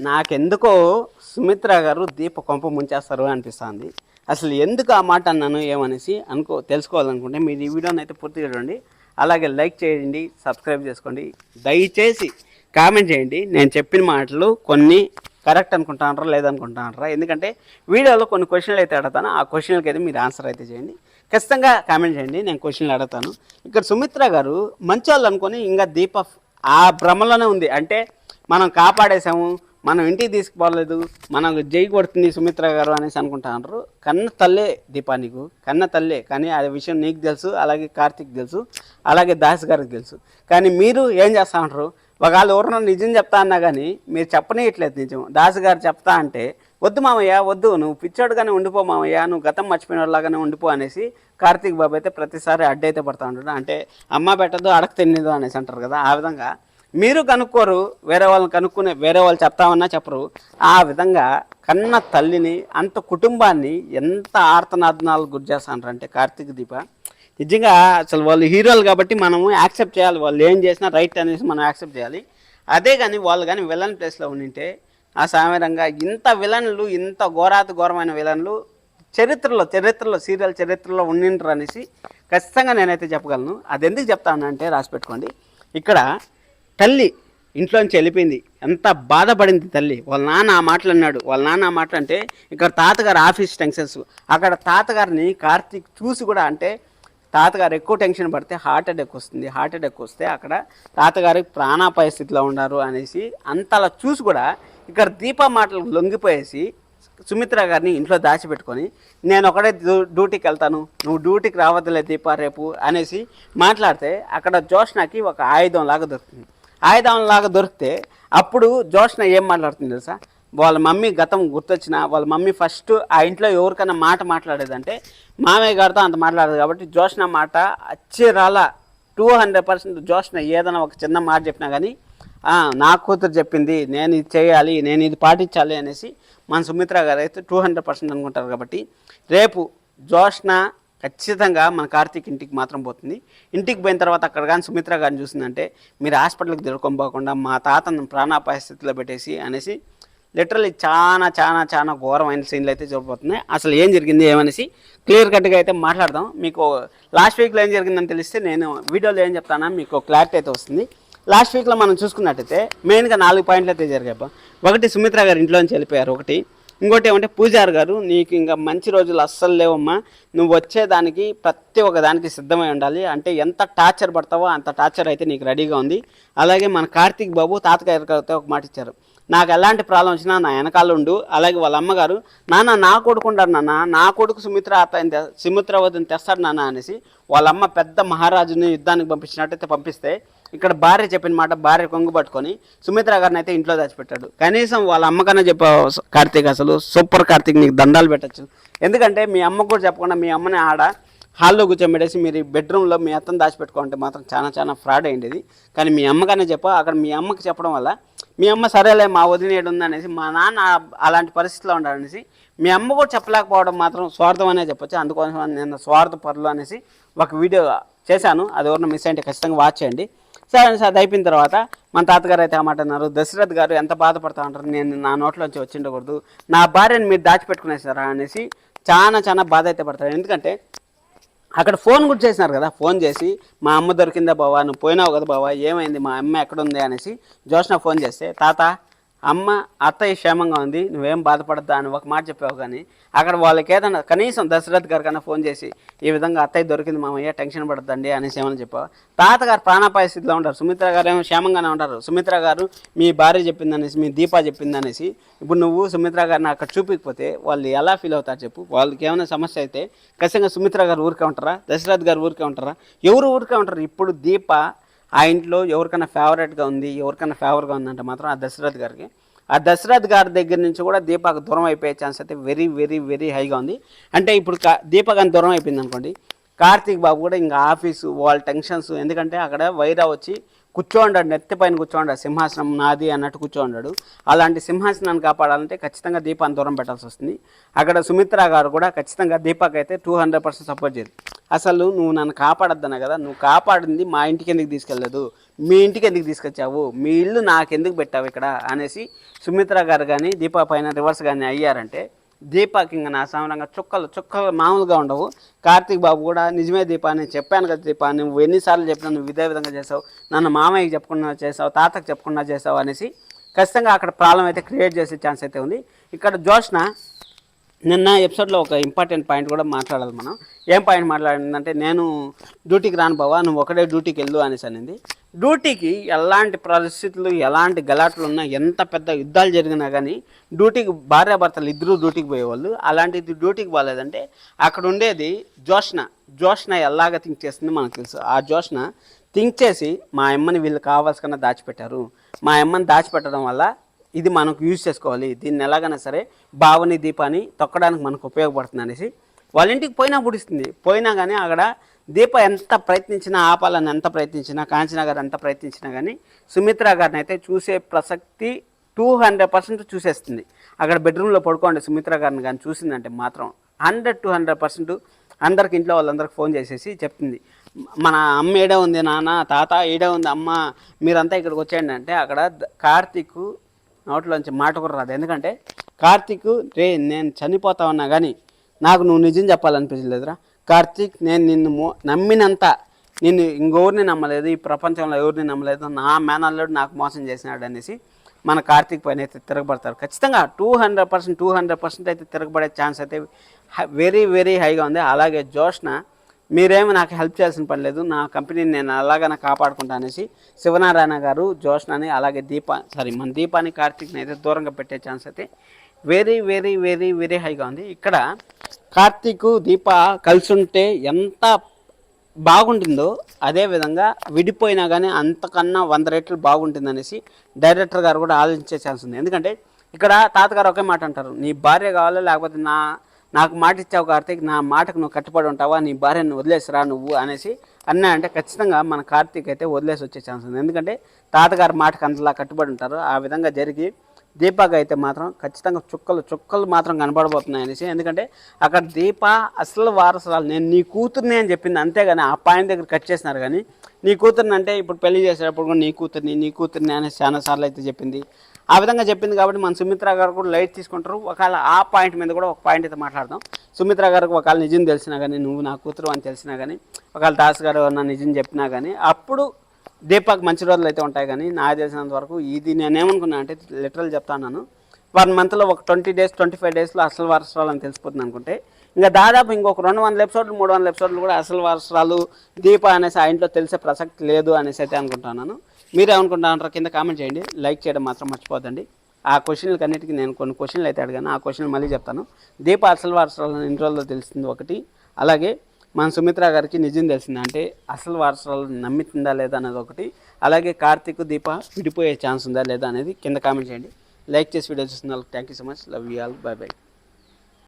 నాకెందుకో సుమిత్ర గారు దీప కొంప ముంచేస్తారు అనిపిస్తుంది. అసలు ఎందుకు ఆ మాట అన్నాను ఏమనేసి అనుకో తెలుసుకోవాలనుకుంటే మీరు ఈ వీడియోని అయితే పూర్తిగా చూడండి. అలాగే లైక్ చేయండి సబ్స్క్రైబ్ చేసుకోండి. దయచేసి కామెంట్ చేయండి. నేను చెప్పిన మాటలు కొన్ని కరెక్ట్ అనుకుంటానరా లేదనుకుంటానరా ఎందుకంటే వీడియోలో కొన్ని క్వశ్చన్లు అయితే అడతాను ఆ క్వశ్చన్లకి అయితే మీరు ఆన్సర్ అయితే చేయండి. ఖచ్చితంగా కామెంట్ చేయండి. నేను క్వశ్చన్లు అడతాను ఇక్కడ సుమిత్ర గారు మంచి వాళ్ళు అనుకొని ఇంకా దీప ఆ భ్రమలోనే ఉంది. అంటే మనం కాపాడేసాము మనం ఇంటికి తీసుకుపోలేదు మనం జై కొడుతుంది సుమిత్ర గారు అనేసి అనుకుంటున్నారు కన్న తల్లే దీపా నీకు కన్న తల్లే. కానీ ఆ విషయం నీకు తెలుసు అలాగే కార్తీక్ తెలుసు అలాగే దాస్ గారికి తెలుసు. కానీ మీరు ఏం చేస్తా ఉంటారు ఒకవేళ ఎవరినో నిజం చెప్తా అన్నా కానీ మీరు చెప్పనీయట్లేదు నిజం. దాస్ గారు చెప్తా అంటే వద్దు మామయ్య వద్దు నువ్వు పిచ్చోడుగానే ఉండిపో మామయ్య నువ్వు గతం మర్చిపోయిన వాళ్ళగానే ఉండిపో అనేసి కార్తీక్ బాబు అయితే ప్రతిసారి అడ్డైతే పడతా ఉంటాడు అంటే అమ్మ పెట్టదు అడగ తిన్నదు అనేసి అంటారు కదా ఆ విధంగా మీరు కనుక్కోరు వేరే వాళ్ళని కనుక్కునే వేరే వాళ్ళు చెప్తామన్నా చెప్పరు. ఆ విధంగా కన్న తల్లిని అంత కుటుంబాన్ని ఎంత ఆర్తనాదనాలు గురి చేస్తారంటే కార్తీక్ దీప. నిజంగా అసలు వాళ్ళు హీరోలు కాబట్టి మనము యాక్సెప్ట్ చేయాలి. వాళ్ళు ఏం చేసినా రైట్ అనేసి మనం యాక్సెప్ట్ చేయాలి. అదే కానీ వాళ్ళు కానీ విలన్ ప్లేస్లో ఉండింటే ఆ సామెరంగా ఇంత విలన్లు ఇంత ఘోరాతి ఘోరమైన విలన్లు చరిత్రలో చరిత్రలో సీరియల్ చరిత్రలో ఉండిండ్రు అనేసి ఖచ్చితంగా నేనైతే చెప్పగలను. అది ఎందుకు చెప్తానంటే రాసి పెట్టుకోండి. ఇక్కడ తల్లి ఇంట్లోంచి వెళ్ళిపోయింది. ఎంత బాధపడింది తల్లి. వాళ్ళ నాన్న ఆ మాటలు అన్నాడు. వాళ్ళ నాన్న ఆ మాటలు అంటే ఇక్కడ తాతగారు ఆఫీస్ టెన్షన్స్. అక్కడ తాతగారిని కార్తీక్ చూసి కూడా అంటే తాతగారు ఎక్కువ టెన్షన్ పడితే హార్ట్ అటాక్ వస్తుంది. హార్ట్ అటాక్ వస్తే అక్కడ తాతగారికి ప్రాణాపాయ స్థితిలో ఉన్నారు అనేసి అంతలా చూసి కూడా ఇక్కడ దీప మాటలు లొంగిపోయేసి సుమిత్ర గారిని ఇంట్లో దాచిపెట్టుకొని నేను ఒకడే డ్యూటీకి వెళ్తాను. నువ్వు డ్యూటీకి రావద్దులే దీప రేపు అనేసి మాట్లాడితే అక్కడ జోష్నాకి ఒక ఆయుధం లాగా దొరుకుతుంది. లాగా దొరికితే అప్పుడు జోష్న ఏం మాట్లాడుతుంది తెలుసా? వాళ్ళ మమ్మీ గతం గుర్తొచ్చిన వాళ్ళ మమ్మీ ఫస్ట్ ఆ ఇంట్లో ఎవరికైనా మాట మాట్లాడేదంటే మామయ్య గారితో అంత మాట్లాడదు కాబట్టి జోష్న మాట అచ్చిరాల టూ హండ్రెడ్ పర్సెంట్ జోష్న ఏదైనా ఒక చిన్న మాట చెప్పినా కానీ నా కూతురు చెప్పింది నేను ఇది చేయాలి నేను ఇది పాటించాలి అనేసి మన సుమిత్ర గారు అయితే టూ హండ్రెడ్ పర్సెంట్ అనుకుంటారు కాబట్టి రేపు జోష్న ఖచ్చితంగా మన కార్తీక్ ఇంటికి మాత్రం పోతుంది. ఇంటికి పోయిన తర్వాత అక్కడ కానీ సుమిత్ర గారిని చూసిందంటే మీరు హాస్పిటల్కి దొరకంపోకుండా మా తాతను ప్రాణాపాయ స్థితిలో పెట్టేసి అనేసి లిటరలీ చాలా చాలా చాలా ఘోరమైన సీన్లు అయితే చూపబోతున్నాయి. అసలు ఏం జరిగింది ఏమనేసి క్లియర్ కట్గా అయితే మాట్లాడదాం. మీకు లాస్ట్ వీక్లో ఏం జరిగిందని తెలిస్తే నేను వీడియోలో ఏం చెప్తానో మీకు క్లారిటీ అయితే వస్తుంది. లాస్ట్ వీక్లో మనం చూసుకున్నట్టయితే మెయిన్గా నాలుగు పాయింట్లు అయితే జరిగాయి ఒకటి సుమిత్ర గారు ఇంట్లోంచి వెళ్ళిపోయారు. ఒకటి ఇంకోటి ఏమంటే పూజారి గారు నీకు ఇంకా మంచి రోజులు అస్సలు లేవమ్మా. నువ్వు వచ్చేదానికి ప్రతి ఒక్క దానికి సిద్ధమై ఉండాలి. అంటే ఎంత టార్చర్ పడతావో అంత టార్చర్ అయితే నీకు రెడీగా ఉంది. అలాగే మన కార్తీక్ బాబు తాతగారికి ఒక మాట ఇచ్చారు. నాకు ఎలాంటి ప్రాబ్లం వచ్చినా నా వెనకాల ఉండు. అలాగే వాళ్ళ అమ్మగారు నాన్న నా కొడుకు ఉండారు నాన్న నా కొడుకు సుమిత్ర అతని తె- తెస్తాడు నాన్న అనేసి వాళ్ళ అమ్మ పెద్ద మహారాజుని యుద్ధానికి పంపించినట్టయితే పంపిస్తే ఇక్కడ భార్య చెప్పిన మాట భార్య కొంగు పట్టుకొని సుమిత్ర గారిని అయితే ఇంట్లో దాచిపెట్టాడు. కనీసం వాళ్ళ అమ్మకన్నా చెప్ప కార్తీక్ అసలు సూపర్ కార్తీక్ నీకు దండాలు పెట్టచ్చు. ఎందుకంటే మీ అమ్మకు కూడా చెప్పకుండా మీ అమ్మని ఆడ హాల్లో కూర్చోబెట్టేసి మీరు బెడ్రూమ్లో మీ అత్తను దాచిపెట్టుకుంటే మాత్రం చాలా చాలా ఫ్రాడ్ అయ్యింది కానీ మీ అమ్మకనే చెప్ప అక్కడ మీ అమ్మకి చెప్పడం వల్ల మీ అమ్మ సరేలే మా వదిన ఏడు మా నాన్న అలాంటి పరిస్థితిలో ఉండాలనేసి మీ అమ్మ కూడా చెప్పలేకపోవడం మాత్రం స్వార్థం అనే చెప్పొచ్చు. అందుకోసం నేను స్వార్థ పరులు అనేసి ఒక వీడియో చేశాను. అది ఎవరిని మిస్ అంటే ఖచ్చితంగా వాచ్ చేయండి. సరే సార్ అది అయిపోయిన తర్వాత మన తాతగారు అయితే ఆ మాట అన్నారు దశరథ్ గారు ఎంత బాధపడతా ఉంటారు? నేను నా నోట్లోంచి వచ్చిండకూడదు. నా భార్యను మీరు దాచిపెట్టుకునేసారా? అనేసి చాలా చాలా బాధ అయితే పడతారు. ఎందుకంటే అక్కడ ఫోన్ కూడా చేసినారు కదా ఫోన్ చేసి మా అమ్మ దొరికిందా బావా నువ్వు పోయినావు కదా బావా ఏమైంది మా అమ్మ ఎక్కడుంది అనేసి జోష్న ఫోన్ చేస్తే తాత అమ్మ అత్తయ్య క్షేమంగా ఉంది నువ్వేం బాధపడద్దా అని ఒక మాట చెప్పావు కానీ అక్కడ వాళ్ళకి ఏదైనా కనీసం దశరథ్ గారి కన్నా ఫోన్ చేసి ఈ విధంగా అత్తయ్య దొరికింది మామయ్య టెన్షన్ పడద్దండి అనేసి ఏమని చెప్పావు? తాతగారు ప్రాణాపాయ స్థితిలో ఉంటారు సుమిత్ర గారు ఏమో క్షేమంగానే ఉంటారు. సుమిత్ర గారు మీ భార్య చెప్పిందనేసి మీ దీపా చెప్పింది అనేసి ఇప్పుడు నువ్వు సుమిత్ర గారిని అక్కడ చూపించకపోతే వాళ్ళు ఎలా ఫీల్ అవుతారు చెప్పు? వాళ్ళకి ఏమైనా సమస్య అయితే ఖచ్చితంగా సుమిత్ర గారు ఊరికే ఉంటారా? దశరథ్ గారు ఊరికే ఉంటారా? ఎవరు ఊరికే ఉంటారు? ఇప్పుడు దీప ఆ ఇంట్లో ఎవరికైనా ఫేవరెట్గా ఉంది ఎవరికైనా ఫేవర్గా ఉందంటే మాత్రం ఆ దశరథ్ గారికి. ఆ దశరథ్ గారి దగ్గర నుంచి కూడా దీపాకు దూరం అయిపోయే ఛాన్స్ అయితే వెరీ వెరీ వెరీ హైగా ఉంది. అంటే ఇప్పుడు కా దీపక్ అని దూరం అయిపోయింది అనుకోండి కార్తీక్ బాబు కూడా ఇంకా ఆఫీసు వాళ్ళ టెన్షన్స్ ఎందుకంటే అక్కడ వైరా వచ్చి కూర్చోండాడు నెత్తి పైన కూర్చోండాడు సింహాసనం నాది అన్నట్టు కూర్చోండాడు. అలాంటి సింహాసనాన్ని కాపాడాలంటే ఖచ్చితంగా దీపాన్ని దూరం పెట్టాల్సి వస్తుంది. అక్కడ సుమిత్ర గారు కూడా ఖచ్చితంగా దీపక్ అయితే టూ హండ్రెడ్ పర్సెంట్ సపోర్ట్ చేయదు అసలు నువ్వు నన్ను కాపాడద్దన్నా కదా నువ్వు కాపాడింది మా ఇంటికి ఎందుకు తీసుకెళ్ళలేదు? మీ ఇంటికి ఎందుకు తీసుకొచ్చావు? మీ ఇల్లు నాకు ఎందుకు పెట్టావు ఇక్కడ? అనేసి సుమిత్ర గారు కానీ దీపా పైన రివర్స్ కానీ అయ్యారంటే దీపాకి ఇంకా నా సమరంగా చుక్కలు చుక్కలు మామూలుగా ఉండవు. కార్తీక్ బాబు కూడా నిజమే దీపా నేను చెప్పాను కదా దీపా నువ్వు ఎన్నిసార్లు చెప్పినా నువ్వు ఇదే విధంగా చేసావు. నన్ను మామయ్యకి చెప్పకుండా చేసావు తాతకు చెప్పకుండా చేసావు అనేసి ఖచ్చితంగా అక్కడ ప్రాబ్లం అయితే క్రియేట్ చేసే ఛాన్స్ అయితే ఉంది. ఇక్కడ జోష్న నిన్న ఎపిసోడ్లో ఒక ఇంపార్టెంట్ పాయింట్ కూడా మాట్లాడాలి మనం. ఏం పాయింట్ మాట్లాడిందంటే నేను డ్యూటీకి రాను బావా నువ్వు ఒకటే డ్యూటీకి వెళ్ళు అనేసి అనింది. డ్యూటీకి ఎలాంటి పరిస్థితులు ఎలాంటి గలాట్లు ఉన్నా ఎంత పెద్ద యుద్ధాలు జరిగినా కానీ డ్యూటీకి భార్యాభర్తలు ఇద్దరూ డ్యూటీకి పోయేవాళ్ళు. అలాంటిది డ్యూటీకి పోలేదంటే అక్కడ ఉండేది జోష్న. జోష్న ఎలాగ థింక్ చేస్తుంది మనకు తెలుసు. ఆ జోష్న థింక్ చేసి మా అమ్మని వీళ్ళు కావాల్సిన దాచిపెట్టారు. మా అమ్మని దాచిపెట్టడం వల్ల ఇది మనకు యూజ్ చేసుకోవాలి. దీన్ని ఎలాగైనా సరే భావని దీపాన్ని తొక్కడానికి మనకు ఉపయోగపడుతుంది అనేసి వాళ్ళ ఇంటికి పోయినా పుడిస్తుంది పోయినా కానీ అక్కడ దీప ఎంత ప్రయత్నించినా ఆపాలని ఎంత ప్రయత్నించినా కాంచనా గారు ఎంత ప్రయత్నించినా కానీ సుమిత్ర గారిని అయితే చూసే ప్రసక్తి టూ హండ్రెడ్ పర్సెంట్ చూసేస్తుంది. అక్కడ బెడ్రూమ్లో పడుకోండి సుమిత్ర గారిని కానీ చూసిందంటే మాత్రం హండ్రెడ్ టూ హండ్రెడ్ పర్సెంట్ అందరికి ఇంట్లో వాళ్ళందరికి ఫోన్ చేసేసి చెప్తుంది. మన అమ్మ ఏడే ఉంది నాన్న తాత ఏడే ఉంది అమ్మ మీరంతా ఇక్కడికి వచ్చేయండి అంటే అక్కడ కార్తీక్ నోట్లోంచి మాట కూడా రాదు. ఎందుకంటే కార్తీక్ రే నేను చనిపోతా ఉన్నా కానీ నాకు నువ్వు నిజం చెప్పాలనిపించలేదురా. కార్తీక్ నేను నిన్ను మో నమ్మినంత నిన్ను ఇంకొవరిని నమ్మలేదు ఈ ప్రపంచంలో ఎవరిని నమ్మలేదు నా మేనల్లుడు నాకు మోసం చేసినాడు అనేసి మన కార్తీక్ పైన అయితే తిరగబడతారు. ఖచ్చితంగా two hundred percent two hundred percent అయితే తిరగబడే ఛాన్స్ అయితే వెరీ వెరీ హైగా ఉంది. అలాగే జోష్న మీరేమి నాకు హెల్ప్ చేయాల్సిన పని లేదు. నా కంపెనీని నేను అలాగనే కాపాడుకుంటా అనేసి శివనారాయణ గారు జోష్నని అలాగే దీప సారీ మన దీపాని కార్తీక్ని అయితే దూరంగా పెట్టే ఛాన్స్ అయితే వెరీ వెరీ వెరీ వెరీ హైగా ఉంది. ఇక్కడ కార్తీక్ దీప కలిసి ఉంటే ఎంత బాగుంటుందో అదే విధంగా విడిపోయినా కానీ అంతకన్నా వంద రెట్లు బాగుంటుంది అనేసి డైరెక్టర్ గారు కూడా ఆలోచించే ఛాన్స్ ఉంది. ఎందుకంటే ఇక్కడ తాతగారు ఒకే మాట అంటారు. నీ భార్య కావాలా? లేకపోతే నా నాకు మాట ఇచ్చావు కార్తీక్ నా మాటకు నువ్వు కట్టుబడి ఉంటావా నీ భార్యను వదిలేసిరా నువ్వు అనేసి అన్నా అంటే ఖచ్చితంగా మన కార్తీక్ అయితే వదిలేసి వచ్చే ఛాన్స్ ఉంది. ఎందుకంటే తాతగారి మాటకు అంతలా కట్టుబడి ఉంటారు. ఆ విధంగా జరిగి దీపాకి అయితే మాత్రం ఖచ్చితంగా చుక్కలు చుక్కలు మాత్రం కనబడబోతున్నాయి అనేసి. ఎందుకంటే అక్కడ దీప అసలు వారసురాలు నేను నీ కూతుర్ని అని చెప్పింది అంతేగాని ఆ పాయింట్ దగ్గర కట్ చేసినారు కానీ నీ కూతుర్ని అంటే ఇప్పుడు పెళ్ళి చేసేటప్పుడు కూడా నీ కూతుర్ని నీ కూతుర్ని అనేసి చాలా సార్లు అయితే చెప్పింది. ఆ విధంగా చెప్పింది కాబట్టి మన సుమిత్ర గారు కూడా లైట్ తీసుకుంటారు. ఒకవేళ ఆ పాయింట్ మీద కూడా ఒక పాయింట్ అయితే మాట్లాడదాం. సుమిత్ర గారికి ఒకవేళ నిజం తెలిసినా కానీ నువ్వు నా కూతురు అని తెలిసినా కానీ ఒకవేళ దాస్ గారు నా నిజం చెప్పినా కానీ అప్పుడు దీపక్ మంచి రోజులు అయితే ఉంటాయి కానీ నాకు తెలిసినంత వరకు ఇది నేనేమనుకున్నా అంటే లిటరల్ చెప్తాను వన్ మంత్లో ఒక ట్వంటీ డేస్ ట్వంటీ ఫైవ్ డేస్లో అసలు వారసరాలని అని తెలిసిపోతుంది అనుకుంటే ఇంకా దాదాపు ఇంకొక రెండు వందల ఎపిసోడ్లు మూడు వందల ఎపిసోడ్లు కూడా అసలు వారసరాలు దీప అనేసి ఆ ఇంట్లో తెలిసే ప్రసక్తి లేదు అనేసి అయితే అనుకుంటున్నాను మీరేమనుకుంటున్నారో కింద కామెంట్ చేయండి. లైక్ చేయడం మాత్రం మర్చిపోద్దండి ఆ క్వశ్చన్లకి అన్నిటికీ నేను కొన్ని క్వశ్చన్లు అయితే అడిగాను. ఆ క్వశ్చన్ మళ్ళీ చెప్తాను. దీప అసలు వారసురాలు ఎన్ని రోజుల్లో తెలిసింది ఒకటి. అలాగే మన సుమిత్ర గారికి నిజం తెలిసింది అంటే అసలు వారసురాలు నమ్మితుందా లేదా అనేది ఒకటి. అలాగే కార్తీక్ దీప విడిపోయే ఛాన్స్ ఉందా లేదా అనేది కింద కామెంట్ చేయండి. లైక్ చేసి వీడియో చూస్తున్న thank you so much. Love you all. Bye bye.